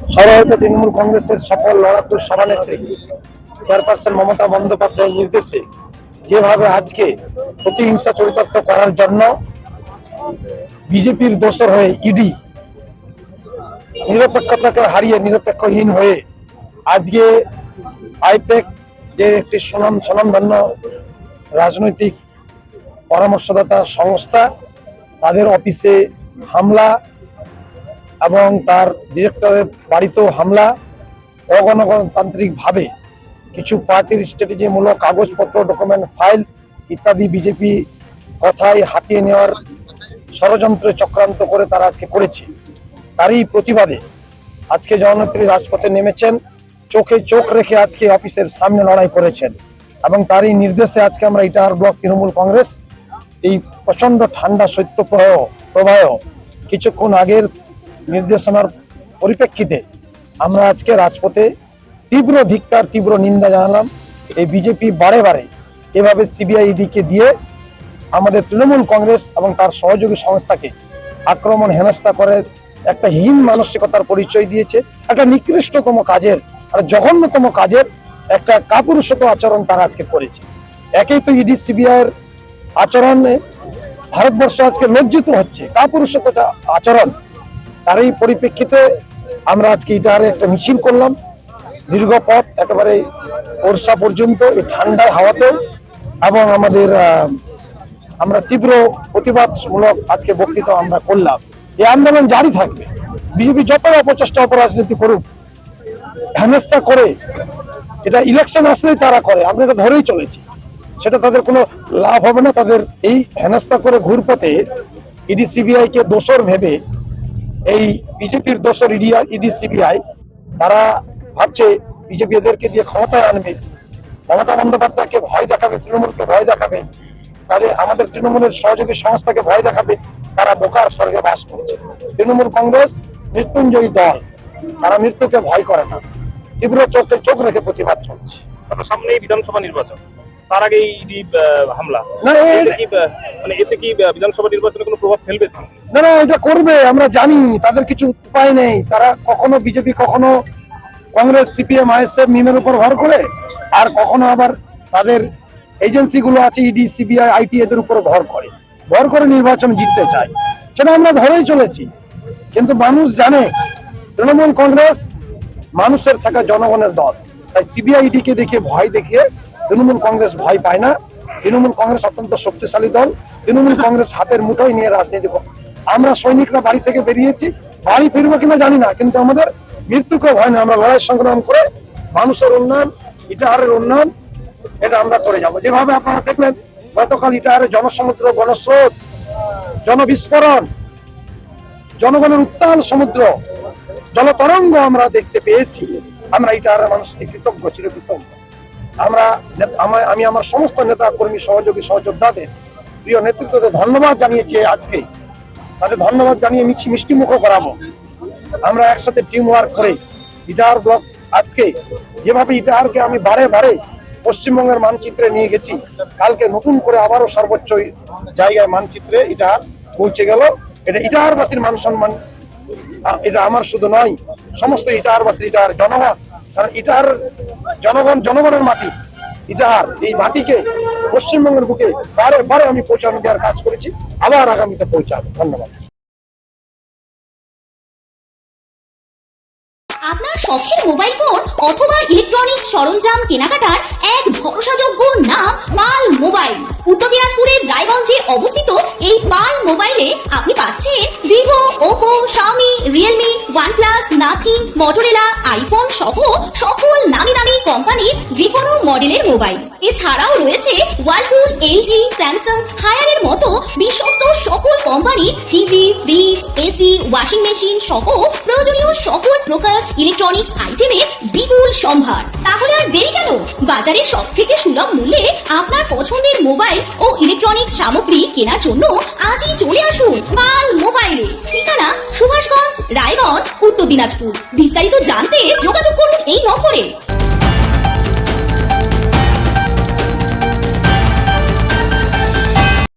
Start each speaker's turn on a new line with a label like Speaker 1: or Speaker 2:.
Speaker 1: সর্বভারতীয় তৃণমূল কংগ্রেসের সফল লড়াকু সভানেত্রী, চেয়ারপারসন মমতা বন্দ্যোপাধ্যায়ের নির্দেশে যেভাবে আজকে প্রতিহিংসা চরিতার্থ করার জন্য বিজেপির দোষর হয়ে ইডি নিরপেক্ষতাকে হারিয়ে নিরপেক্ষহীন হয়ে আজকে আইপেক যে একটি সুনাম স্বনামধন্য রাজনৈতিক পরামর্শদাতা সংস্থা, তাদের অফিসে হামলা এবং তার ডিরেক্টরের বাড়িতেও হামলা, অগণতান্ত্রিকভাবে কিছু পার্টির স্ট্র্যাটেজিমূলক কাগজপত্র ডকুমেন্ট ফাইল ইত্যাদি বিজেপি কথায় হাতিয়ে নেওয়ার ষড়যন্ত্রে চক্রান্ত করে তারা আজকে করেছে। তারই প্রতিবাদে আজকে জননেত্রী রাজপথে নেমেছেন, চোখে চোখ রেখে আজকে অফিসের সামনে লড়াই করেছেন এবং তারই নির্দেশে আজকে আমরা ইটাহার ব্লক তৃণমূল কংগ্রেস, এই প্রচণ্ড ঠান্ডা শৈত্য প্রবাহ, কিছুক্ষণ আগের নির্দেশনার পরিপ্রেক্ষিতে আমরা আজকে রাজপথে তীব্র ধিক্কার, তীব্র নিন্দা জানালাম। এই বিজেপি বারে বারে এভাবে সিবিআইডি কে দিয়ে আমাদের তৃণমূল কংগ্রেস এবং তার সহযোগী সংস্থাকে আক্রমণ, হেনস্থা করে একটা হীন মানসিকতার পরিচয় দিয়েছে। একটা নিকৃষ্টতম কাজের আর জঘন্যতম কাজের একটা কাপুরুষত আচরণ তারা আজকে করেছে। একেই তো ইডি সিবিআই এর আচরণে ভারতবর্ষ আজকে লজ্জিত হচ্ছে। কাপুরুষত আচরণ তারই পরিপ্রেক্ষিতে আমরা আজকে ইটাহারে একটা মিছিল করলাম। দীর্ঘ পথ, একেবারে বর্ষা পর্যন্ত, এই ঠান্ডায় হাওয়াতেও। এবং আমাদের আমরা তীব্র প্রতিবাদমূলক আজকে বক্তৃতা আমরা করলাম। এই আন্দোলন জারি থাকবে। বিজেপি যত অপচেষ্টা অপরাজনীতি করুক, হেনস্থা করে, এটা ইলেকশন আসলেই তারা করে। আমরা এটা ধরেই চলেছি। সেটা তাদের কোনো লাভ হবে না। তাদের এই হেনস্থা করে ঘুরপথে ইডি, সিবিআই কে দোষর ভেবে এই বিজেপির দোষর ইডি ইডি সিবিআই, তারা ভাবছে বিজেপি এদেরকে দিয়ে ক্ষমতায় আনবে। মমতা বন্দ্যোপাধ্যায়কে ভয় দেখাবে, তৃণমূলকে ভয় দেখাবে। তাদের আমাদের তৃণমূলের সহযোগী সংস্থাকে ভয় দেখাবে। তারা বোকার স্বর্গে বাস করছে। তৃণমূল কংগ্রেস মৃত্যুঞ্জয়ী দল। তারা মৃত্যুকে ভয় করে না। তীব্র চোখে চোখ রেখে প্রতিবাদ চলছে।
Speaker 2: সামনে বিধানসভা নির্বাচন। তার আগে ইডি হামলা।
Speaker 1: না
Speaker 2: মানে এতে কি বিধানসভা নির্বাচনে কোনো প্রভাব ফেলবে?
Speaker 1: না না এটা করবে আমরা জানি তাদের কিছু উপায় নেই। তারা কখনো বিজেপি কখনো কংগ্রেস সিপিএম আইএসএফ মিমের উপর ভর করে আর কখনো আবার তাদের এজেন্সি গুলো আছে ইডি সিবিআই আইটি এদের উপর ভর করে। ভর করে নির্বাচন জিততে চায়। সেটা আমরা ধরেই চলেছি। কিন্তু মানুষ জানে তৃণমূল কংগ্রেস মানুষের থাকা জনগণের দল। তাই সিবিআইডি কে দেখিয়ে ভয় দেখিয়ে তৃণমূল কংগ্রেস ভয় পায় না। তৃণমূল কংগ্রেস অত্যন্ত শক্তিশালী দল। তৃণমূল কংগ্রেস হাতের মুঠোয় নিয়ে রাজনীতি করে। আমরা সৈনিকরা বাড়ি থেকে বেরিয়েছি। বাড়ি ফিরবো কিনা জানি না, কিন্তু আমাদের মৃত্যুকে ভয় না আমরা লড়াই সংগ্রাম করে মানুষের উন্নয়ন, ইটাহারের উন্নয়ন, এটা আমরা করে যাব। যেভাবে আপনারা দেখলেন, গতকাল ইটাহারের জনসমুদ্র গণস্রোত, জনবিস্ফোরণ, জনগণের উত্তাল সমুদ্র, জলতরঙ্গ আমরা দেখতে পেয়েছি। আমরা ইটাহারের মানুষকে কৃতজ্ঞ, চিরকৃতজ্ঞ। আমরা আমি আমার সমস্ত নেতা কর্মী সহযোগী, সহযোদ্ধাদের প্রিয় নেতৃত্বদের ধন্যবাদ জানিয়েছি আজকে। তাদের ধন্যবাদ জানিয়ে মিষ্টি মুখ করাবো। আমরা একসাথে টিম ওয়ার্ক করে ইটাহার ব্লক আজকে যেভাবে ইটাহারকে আমি বারে বারে পশ্চিমবঙ্গের মানচিত্রে নিয়ে গেছি, কালকে নতুন করে আবারও সর্বোচ্চ জায়গায় মানচিত্রে ইটাহার পৌঁছে গেল। এটা ইটাহারবাসীর মান সম্মান এটা আমার শুধু নয়, সমস্ত ইটাহারবাসী ইটাহার জনগণ কারণ ইটাহার জনগণ, জনগণের মাটি ইটাহার এই মাটিকে পশ্চিমবঙ্গের বুকে বারে বারে আমি পৌঁছানো দেওয়ার কাজ করেছি। আবার আগামীতে পৌঁছাবো। ধন্যবাদ।
Speaker 3: আপনার শখের মোবাইল ফোন অথবা ইলেকট্রনিক্স সরঞ্জাম কেনাকাটার এক ভরসাযোগ্য নাম পাল মোবাইল। উত্তর দিনাজপুরের রায়গঞ্জে অবস্থিত এই পাল মোবাইলে আপনি পাচ্ছেন Vivo, Oppo, Xiaomi, Realme, OnePlus, Nothing, Motorola, iPhone সহ সকল নামি দামি কোম্পানির যে কোনো মডেলের মোবাইল। এছাড়াও রয়েছে ওয়ালপুল এলজি স্যামসাং হায়ারের মতো বিশ্বস্ত সকল কোম্পানির TV fridge AC washing machine সহ প্রয়োজনীয় সকল প্রকার ইলেকট্রনিক্স আইটেমের বিপুল সম্ভার। তাহলে আর দেরি কেন? বাজারে সব থেকে সুলভ মূল্যে আপনার পছন্দের মোবাইল ও ইলেকট্রনিক্স সামগ্রী কেনার জন্য আজই চলে আসুন পাল মোবাইলে। ঠিকানা সুভাষগঞ্জ, রায়গঞ্জ, উত্তর দিনাজপুর। বিস্তারিত জানতে যোগাযোগ করুন এই নম্বরে।